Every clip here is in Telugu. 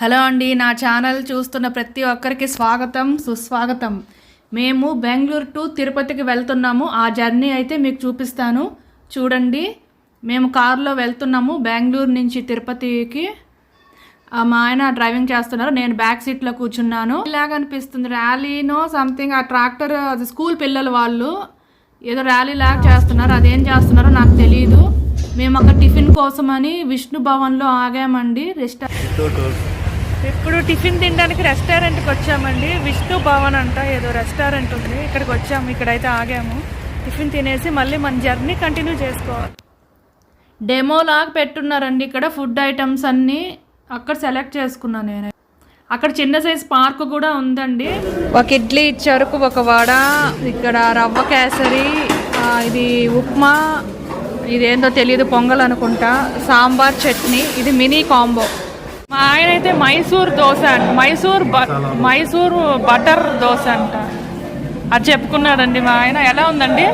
హలో అండి నా ఛానల్ చూస్తున్న ప్రతి ఒక్కరికి స్వాగతం సుస్వాగతం. మేము బెంగళూరు టు తిరుపతికి వెళ్తున్నాము. ఆ జర్నీ అయితే మీకు చూపిస్తాను. చూడండి మేము కారులో వెళ్తున్నాము బెంగళూరు నుంచి తిరుపతికి. మా ఆయన డ్రైవింగ్ చేస్తున్నారు. నేను బ్యాక్ సీట్లో కూర్చున్నాను. ఇలాగ అనిపిస్తుంది ర్యాలీనో సంథింగ్ ఆ ట్రాక్టర్ అది స్కూల్ పిల్లలు వాళ్ళు ఏదో ర్యాలీ లాగా చేస్తున్నారు. అదేం చేస్తున్నారో నాకు తెలియదు మేము అక్కడ టిఫిన్ కోసమని విష్ణు భవన్లో ఆగామండి. రెస్టారెంట్ ఇప్పుడు టిఫిన్ తినడానికి రెస్టారెంట్కి వచ్చామండి. విష్ణు భవన్ అంట ఏదో రెస్టారెంట్ ఉంది. ఇక్కడికి వచ్చాము. ఇక్కడైతే ఆగాము. టిఫిన్ తినేసి మళ్ళీ మన జర్నీ కంటిన్యూ చేసుకోవాలి. డెమో లాగా పెట్టున్నారండి ఇక్కడ ఫుడ్ ఐటమ్స్ అన్నీ. అక్కడ సెలెక్ట్ చేసుకున్నాను నేను. అక్కడ చిన్న సైజ్ పార్క్ కూడా ఉందండి. ఒక ఇడ్లీ ఇచ్చారు ఒక వడ ఇక్కడ రవ్వ కేసరి ఇది ఉప్మా ఇదేందో తెలియదు పొంగల్ అనుకుంటా సాంబార్ చట్నీ ఇది మినీ కాంబో. మా ఆయన అయితే మైసూర్ దోశ అంట. మైసూర్ బ- మైసూర్ బటర్ దోశ అంట. అది చెప్పుకున్నాడండి మా ఆయన. ఎలా ఉందండి?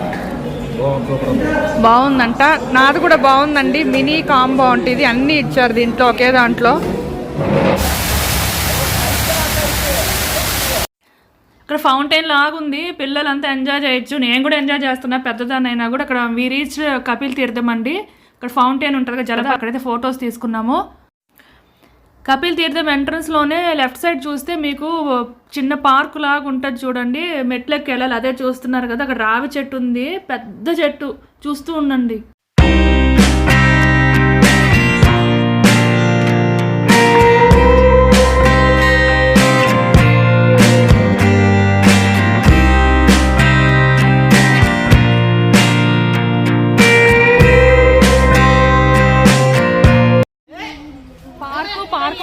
బాగుందంట. నాది కూడా బాగుందండి. మినీ కాంబో అంటే ఇది అన్నీ ఇచ్చారు దీంట్లో ఒకే దాంట్లో. ఇక్కడ ఫౌంటైన్ లాగుంది. పిల్లలంతా ఎంజాయ్ చేయొచ్చు. నేను కూడా ఎంజాయ్ చేస్తున్నా. పెద్దదాన్ని అయినా కూడా. అక్కడ వీ రీచ్ కపిల్ తీర్థం అండి. ఇక్కడ ఫౌంటైన్ ఉంటుంది కదా జలద అక్కడైతే ఫొటోస్ తీసుకున్నాము. కపిల్ తీర్థం ఎంట్రన్స్లోనే లెఫ్ట్ సైడ్ చూస్తే మీకు చిన్న పార్క్ లాగా ఉంటుంది చూడండి. మెట్లెక్కి వెళ్ళాలి. అదే చూస్తున్నారు కదా. అక్కడ రావి చెట్టు ఉంది. పెద్ద చెట్టు. చూస్తూ ఉండండి.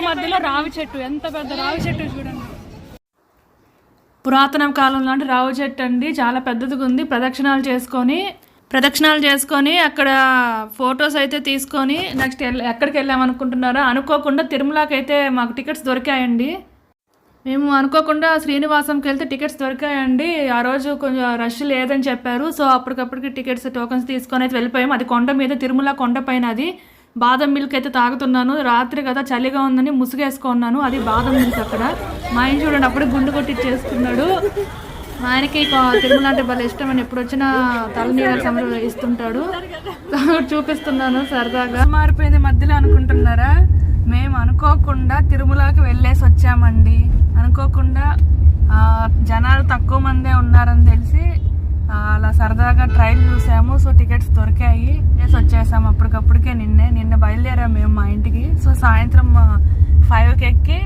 మధ్యలో రావి చెట్టు ఎంత పెద్ద రావి చెట్టు చూడండి. పురాతన కాలం లాంటి రావి చెట్టు అండి చాలా పెద్దదిగా ఉంది. ప్రదక్షిణాలు చేసుకొని ప్రదక్షిణాలు చేసుకొని అక్కడ ఫొటోస్ అయితే తీసుకొని నెక్స్ట్ ఎక్కడికి వెళ్ళామనుకుంటున్నారో అనుకోకుండా తిరుమలకి అయితే మాకు టికెట్స్ దొరికాయండి. మేము అనుకోకుండా శ్రీనివాసంకి వెళ్తే టికెట్స్ దొరికాయండి. ఆ రోజు కొంచెం రష్ లేదని చెప్పారు. సో అప్పటికప్పటికి టికెట్స్ టోకన్స్ తీసుకొని అయితే వెళ్ళిపోయాము అది కొండ మీద తిరుమల కొండ పైన అది. బాదం మిల్క్ అయితే తాగుతున్నాను. రాత్రి కదా చలిగా ఉందని ముసుగేసుకున్నాను. అది బాదం మిల్క్ అక్కడ. మా ఆయన చూడండి అప్పుడే గుండు కొట్టి చేస్తున్నాడు మా ఆయనకి తిరుమల అంటే భలే ఇష్టం అని ఎప్పుడు వచ్చినా తలనీళ్ళ సమరం ఇస్తుంటాడు. చూపిస్తున్నాను సరదాగా. మారిపోయింది మధ్యలో అనుకుంటున్నారా? మేము అనుకోకుండా తిరుమలకి వెళ్ళేసి వచ్చామండి. అనుకోకుండా జనాలు తక్కువ మందే ఉన్నారని తెలిసి అలా సరదాగా ట్రైల్ చూసాము. సో టికెట్స్ దొరికాయి. వేసి వచ్చేసాము అప్పటికప్పటికే నిన్నే. నిన్న బయలుదేరాము మేము మా ఇంటికి. సో సాయంత్రం ఫైవ్కి ఎక్కి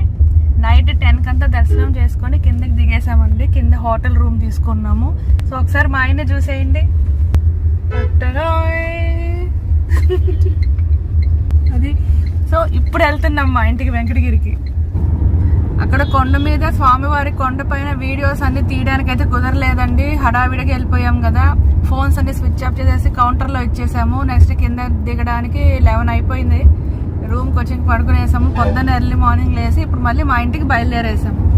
నైట్ టెన్కి అంతా దర్శనం చేసుకొని కిందకి దిగేసామండి. కింద హోటల్ రూమ్ తీసుకున్నాము. సో ఒకసారి మా ఆయన చూసేయండి. అది. సో ఇప్పుడు వెళ్తున్నాం మా ఇంటికి వెంకటగిరికి. అక్కడ కొండ మీద స్వామివారి కొండ పైన వీడియోస్ అన్ని తీయడానికి అయితే కుదరలేదండి. హడావిడిగా వెళ్ళిపోయాం కదా. ఫోన్స్ అన్ని స్విచ్ ఆఫ్ చేసేసి కౌంటర్లో ఇచ్చేసాము. నెక్స్ట్ కింద దిగడానికి లెవెన్ అయిపోయింది. రూమ్కి వచ్చి పడుకునేసాము. పొద్దున్న ఎర్లీ మార్నింగ్ లేసి ఇప్పుడు మళ్ళీ మా ఇంటికి బయలుదేరేసాము.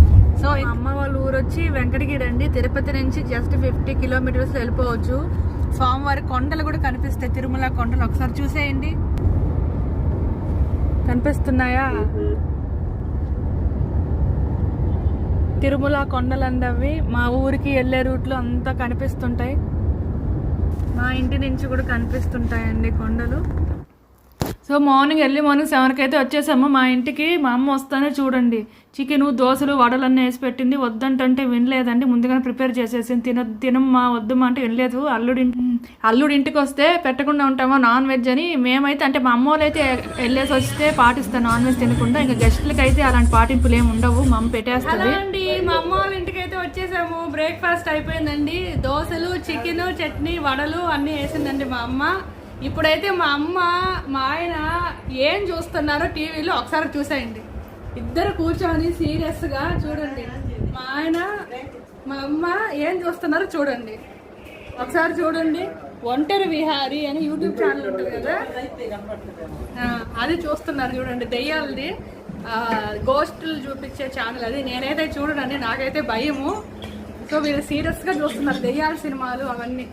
సో అమ్మ వాళ్ళ ఊరు వచ్చి వెంకటగిరి అండి తిరుపతి నుంచి జస్ట్ ఫిఫ్టీ కిలోమీటర్స్ వెళ్ళిపోవచ్చు. స్వామివారి కొండలు కూడా కనిపిస్తాయి. తిరుమల కొండలు. ఒకసారి చూసేయండి. కనిపిస్తున్నాయా? తిరుమల కొండలందవి మా ఊరికి వెళ్ళే రూట్లో అంతా కనిపిస్తుంటాయి. మా ఇంటి నుంచి కూడా కనిపిస్తుంటాయండి కొండలు. సో మార్నింగ్ ఎర్లీ మార్నింగ్ సెవెన్కి అయితే వచ్చేసాము. మా ఇంటికి మా అమ్మ వస్తానే చూడండి. చికెను దోశలు వడలన్నీ వేసి పెట్టింది. వద్దంటే వినలేదండి. ముందుగానే ప్రిపేర్ చేసేసింది. తిన తినమ్మా వద్దమ్మా అంటే వినలేదు. అల్లుడి అల్లుడి ఇంటికి వస్తే పెట్టకుండా ఉంటామా నాన్ వెజ్ అని మేమైతే అంటే మా అమ్మ వాళ్ళైతే అయితే వెళ్ళేసి వస్తే పాటిస్తాను నాన్ వెజ్ తినకుండా. ఇంకా గెస్ట్లకి అయితే అలాంటి పాటింపులు ఏమి ఉండవు. మా అమ్మ పెట్టేస్తుంది. మా అమ్మ వాళ్ళ ఇంటికి అయితే వచ్చేసాము. బ్రేక్ఫాస్ట్ అయిపోయిందండి. దోశలు చికెన్ చట్నీ వడలు అన్నీ వేసిందండి మా అమ్మ. ఇప్పుడైతే మా అమ్మ మా ఆయన ఏం చూస్తున్నారో టీవీలో ఒకసారి చూసేయండి. ఇద్దరు కూర్చొని సీరియస్గా చూడండి. మా ఆయన మా అమ్మ ఏం చూస్తున్నారో చూడండి. ఒకసారి చూడండి. ఒంటరి విహారి అని యూట్యూబ్ ఛానల్ ఉంటుంది కదా. అది చూస్తున్నారు చూడండి. దెయ్యాలది. గోస్టులు చూపించే ఛానల్ అది. నేనైతే చూడనండి నాకైతే భయము. సో వీళ్ళు సీరియస్గా చూస్తున్నారు. దెయ్యాల సినిమాలు అవన్నీ.